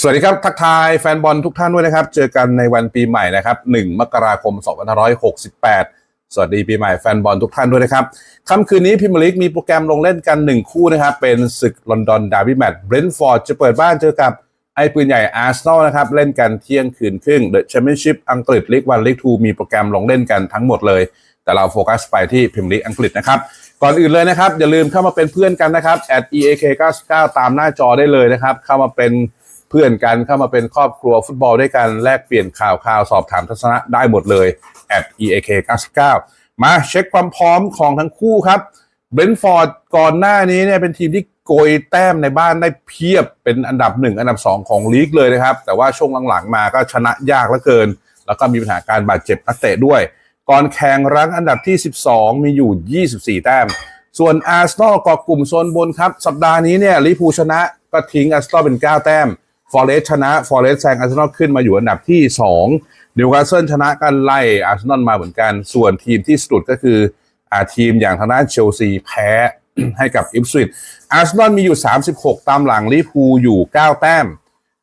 สวัสดีครับ ทักทายแฟนบอลทุกท่านด้วยนะครับ เจอกันในวันปีใหม่นะครับ 1 มกราคม 2568 สวัสดีปีใหม่แฟนบอลทุกท่านด้วยนะครับค่ำคืนนี้พิมลิกมีโปรแกรมลงเล่นกัน 1 คู่นะครับ เป็นศึกลอนดอนดาร์บี้แมตช์เบรนท์ฟอร์ดจะเปิดบ้านเจอกับไอ้ปืนใหญ่อาร์เซนอลนะครับ เล่นกันเที่ยงคืนครึ่งเดอะแชมเปี้ยนชิพอังกฤษลีกวันลีกทูมีโปรแกรมลงเล่นกันทั้งหมดเลย แต่เราโฟกัสไปที่พิมลิกอังกฤษนะครับก่อนอื่นเลยนะครับอย่าลืมเข้ามาเป็นเพื่อนกันนะครับ at eak 99ตามหน้าจอได้เลยนะครับเข้ามาเป็น เพื่อนกันเข้ามาเป็นครอบครัวฟุตบอลด้วยกันแลกเปลี่ยนข่าวข่าวสอบถามทัศนะได้หมดเลย at eak 99มาเช็คความพร้อมของทั้งคู่ครับเบรนฟอร์ดก่อนหน้านี้เนี่ยเป็นทีมที่โกยแต้มในบ้านได้เพียบเป็นอันดับหนึ่งอันดับสองของลีกเลยนะครับ แต่ว่าช่วงหลังๆมาก็ชนะยากเหลือเกิน แล้วก็มีปัญหาการบาดเจ็บนักเตะด้วย ก่อนแข่งรั้งอันดับที่ 12 มีอยู่ 24 แต้ม ส่วนอาร์เซนอลกอกลุ่มโซนบนครับ สัปดาห์นี้เนี่ยลิเวอร์พูชนะก็ทิ้งอาร์เซนอลเป็น 9 แต้ม ฟอร์เรสชนะฟอร์เรสแซงอาร์เซนอลขึ้นมาอยู่อันดับที่2นิวคาสเซิลชนะกันไล่อาร์เซนอลมาเหมือนกัน ส่วนทีมที่สุดก็คืออาทีมอย่างทางด้านเชลซีแพ้ให้กับอิฟสวิตอาร์เซนอลมีอยู่ 36 ตามหลังลิเวอร์พูลอยู่ 9 แต้ม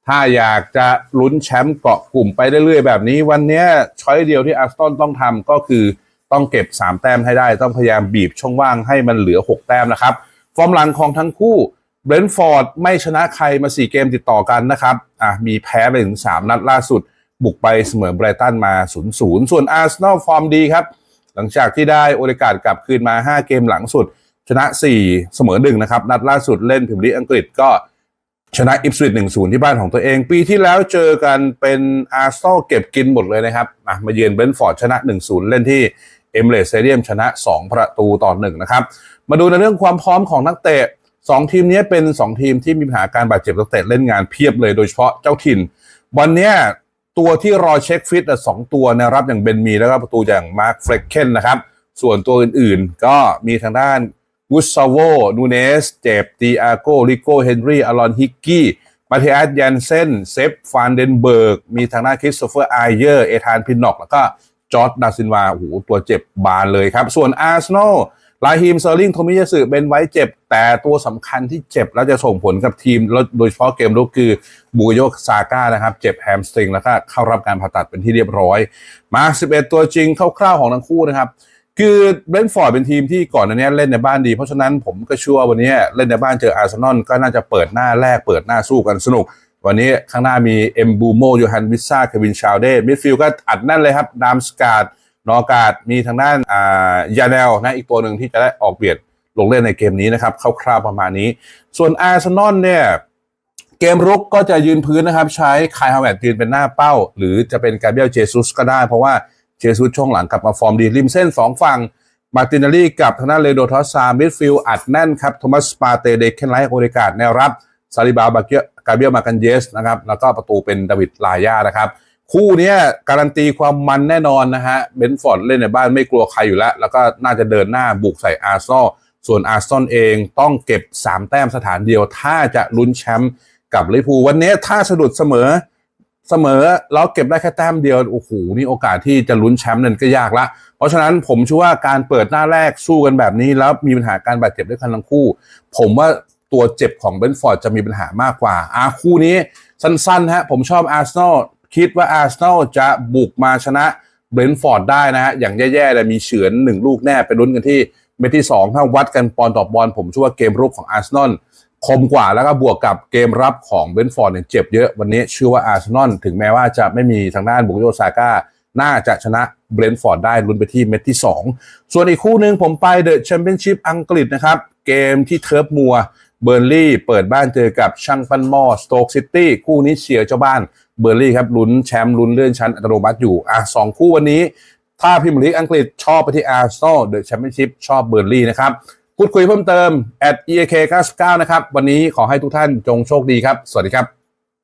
ถ้าอยากจะลุ้นแชมป์เกาะกลุ่มไปเรื่อยๆ แบบนี้ วันนี้ช้อยเดียวที่อาร์เซนอลต้องทำก็คือต้องเก็บ 3 แต้มให้ได้ ต้องพยายามบีบช่องว่างให้มันเหลือ 6 แต้มนะครับ ฟอร์มหลังของทั้งคู่ เบรนท์ฟอร์ดไม่ชนะใครมา 4 เกมติดต่อกันนะครับอะมีแพ้ไปถึง 3 นัดล่าสุด บุกไปเสมอไบรตันมา 0-0 ส่วนอาร์เซนอลฟอร์มดีครับ หลังจากที่ได้โอกาสกลับคืนมา 5 เกมหลังสุด ชนะ 4 เสมอ1นะครับ นัดล่าสุดเล่นพิมลีอังกฤษก็ชนะอิปสวิต1-0ที่บ้านของตัวเอง ปีที่แล้วเจอกันเป็นอาร์ซนอลเก็บกินหมดเลยนะครับอะมาเยือนเบนฟอร์ดชนะ1-0เล่นที่เอมเรสเซเดียมชนะ 2 ประตูต่อ1นะครับ มาดูในเรื่องความพร้อมของนักเตะ 2ทีมนี้เป็น2ทีมที่มีปัญหาการบาดเจ็บนักเตะเล่นงานเพียบเลยโดยเฉพาะเจ้าถิ่น วันนี้ตัวที่รอเช็คฟิตอะสองตัวนะครับอย่างเบนมีแล้วก็ประตูอย่างมาร์คเฟรกเคนนะครับ ส่วนตัวอื่นๆ ก็มีทางด้านกุสซาโวนูเนส เจบตีอาโกริโกเฮนรี่อารอนฮิกกี้มาเทอัสยันเซนเซฟฟานเดนเบิร์ก มีทางด้านคริสโตเฟอร์ไอเยอร์ เอธานพินนอก แล้วก็จอร์ดดาซินวาโอ้โหตัวเจ็บบานเลยครับ ส่วนอาร์เซนอล ลาฮิมเซอร์ลิงโทมิยาสึเป็นไว้เจ็บ แต่ตัวสำคัญที่เจ็บแล้วจะส่งผลกับทีมโดยเฉพาะเกมรุกคือบูโยกซาก้านะครับ เจ็บแฮมสตริงแล้วก็เข้ารับการผ่าตัดเป็นที่เรียบร้อย มา 11 ตัวจริงคร่าวๆของทั้งคู่นะครับ คือเบรนฟอร์ดเป็นทีมที่ก่อนอันนี้เล่นในบ้านดี เพราะฉะนั้นผมก็เชื่อว่าวันนี้เล่นในบ้านเจออาร์เซนอลก็น่าจะเปิดหน้าแรกเปิดหน้าสู้กันสนุกวันนี้ข้างหน้ามีเอ็มบูโมโยฮันวิซ่าเควินชาวเดมิดฟิลด์ก็อัดแน่นเลยครับดามสกาด นอกาดมีทางด้านอ่ายาเนลนะอีกตัวหนึ่งที่จะได้ออกเบียดลงเล่นในเกมนี้นะครับคร่าวๆประมาณนี้ ส่วนอาร์เซนอลเนี่ยเกมรุกก็จะยืนพื้นนะครับ ใช้คายฮาวเวิร์ดยืนเป็นหน้าเป้า หรือจะเป็นกาเบียลเจซุสก็ได้ เพราะว่าเจซุสช่วงหลังกลับมาฟอร์มดีริมเส้น 2 ฝั่งมาร์ตินาลีกับทางด้านเลโดทอสซามิดฟิลอัดแน่นครับโทมัสปาเตเดเคนไลท์โอเดกาดแนวรับซาลิบาบาเกียกาเบียลมากันเยสนะครับแล้วก็ประตูเป็นดาวิดลายานะครับ คู่เนี้ยการันตีความมันแน่นอนนะฮะเบนฟอร์ดเล่นในบ้านไม่กลัวใครอยู่แล้ว แล้วก็น่าจะเดินหน้าบุกใส่อาร์ซอลส่วนอาร์ซอลเองต้องเก็บ 3 แต้มสถานเดียว ถ้าจะลุ้นแชมป์กับลิเวอร์พูลวันนี้ถ้าสะดุดเสมอเสมอแล้วเก็บได้แค่แต้มเดียวโอ้โหนี่โอกาสที่จะลุ้นแชมป์นั่นก็ยากละ เพราะฉะนั้นผมเชื่อว่าการเปิดหน้าแรกสู้กันแบบนี้ แล้วมีปัญหาการบาดเจ็บด้วยกันทั้งคู่ ผมว่าตัวเจ็บของเบนฟอร์ดจะมีปัญหามากกว่าอาคู่นี้สั้นๆฮะผมชอบอาร์เซนอล คิดว่าอาร์เซนอลจะบุกมาชนะเบรนท์ฟอร์ดได้นะฮะ อย่างแย่ๆเลยมีเฉือนหนึ่งลูกแน่ไปลุ้นกันที่เมตที่ 2 ถ้าวัดกันปอนต่อบอลผมเชื่อว่าเกมรุกของอาร์เซนอลคมกว่าแล้วก็บวกกับเกมรับของเบรนท์ฟอร์ดเนี่ยเจ็บเยอะ วันนี้เชื่อว่าอาร์เซนอลถึงแม้ว่าจะไม่มีทางด้านบุกโยซาก้า น่าจะชนะเบรนท์ฟอร์ดได้ลุ้นไปที่เม็ดที่ 2 ส่วนอีกคู่หนึ่งผมไปเดอะแชมเปี้ยนชิพอังกฤษนะครับ เกมที่เทิร์ฟมัวเบอร์ลี่เปิดบ้านเจอกับชังฟันมอร์สโตกซิตี้คู่นี้เชียร์เจ้าบ้าน เบอร์ลี่ครับลุ้นแชมป์ลุ้นเลื่อนชั้นอัตโนมัติอยู่อะสองคู่วันนี้ ถ้าพิมพ์ลีกอังกฤษชอบไปที่อาร์เซนอลเดอะแชมเปี้ยนชิพชอบเบอร์ลี่นะครับพูดคุยเพิ่มเติม at eak 99 นะครับ วันนี้ขอให้ทุกท่านจงโชคดีครับ สวัสดีครับ